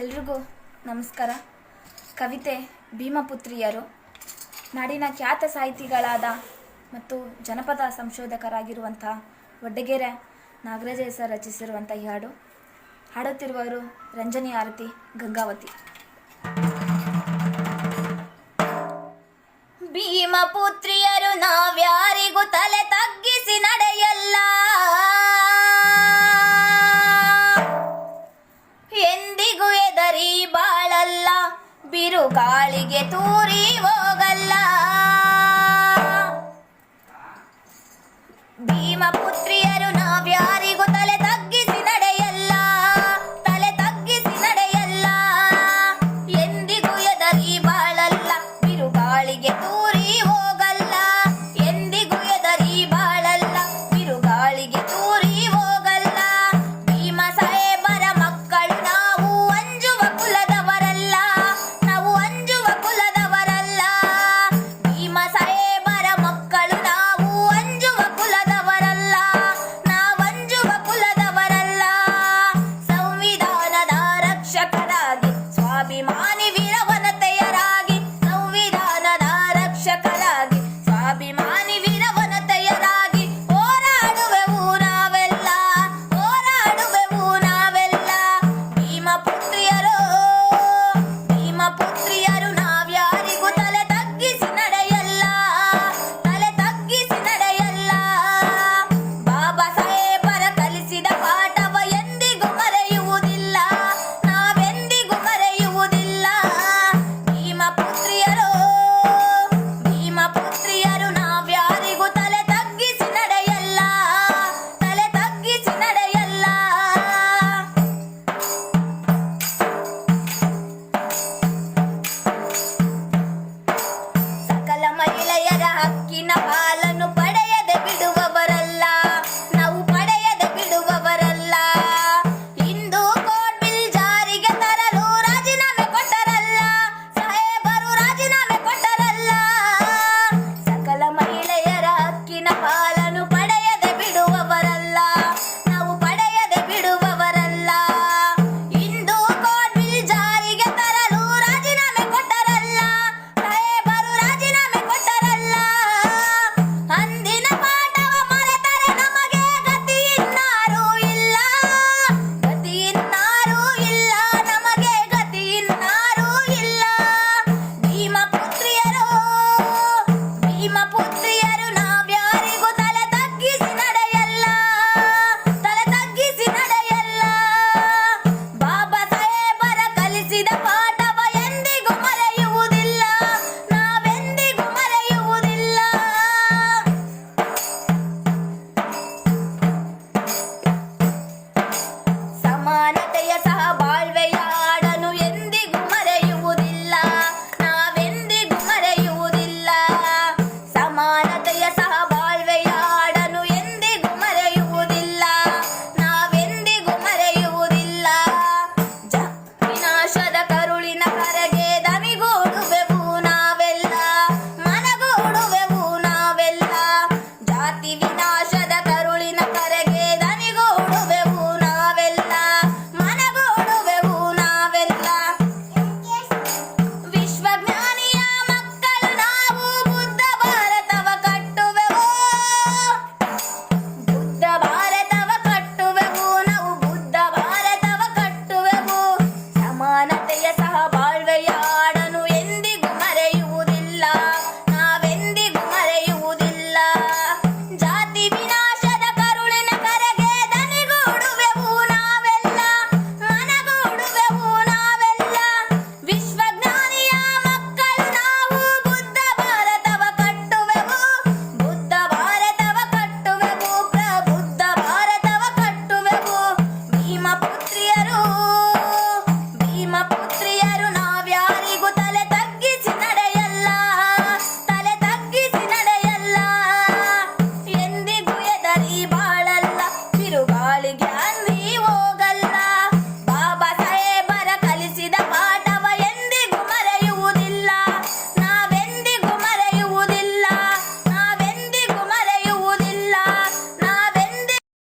ಎಲ್ರಿಗೂ ನಮಸ್ಕಾರ. ಕವಿತೆ ಭೀಮಪುತ್ರಿಯರು, ನಾಡಿನ ಖ್ಯಾತ ಸಾಹಿತಿಗಳಾದ ಮತ್ತು ಜನಪದ ಸಂಶೋಧಕರಾಗಿರುವಂಥ ವಡ್ಡಗೆರೆ ನಾಗರಾಜ ಹೆಸರು ರಚಿಸಿರುವಂಥ ಈ ಹಾಡು ಹಾಡುತ್ತಿರುವವರು ರಂಜನಿ ಆರತಿ ಗಂಗಾವತಿ. tres.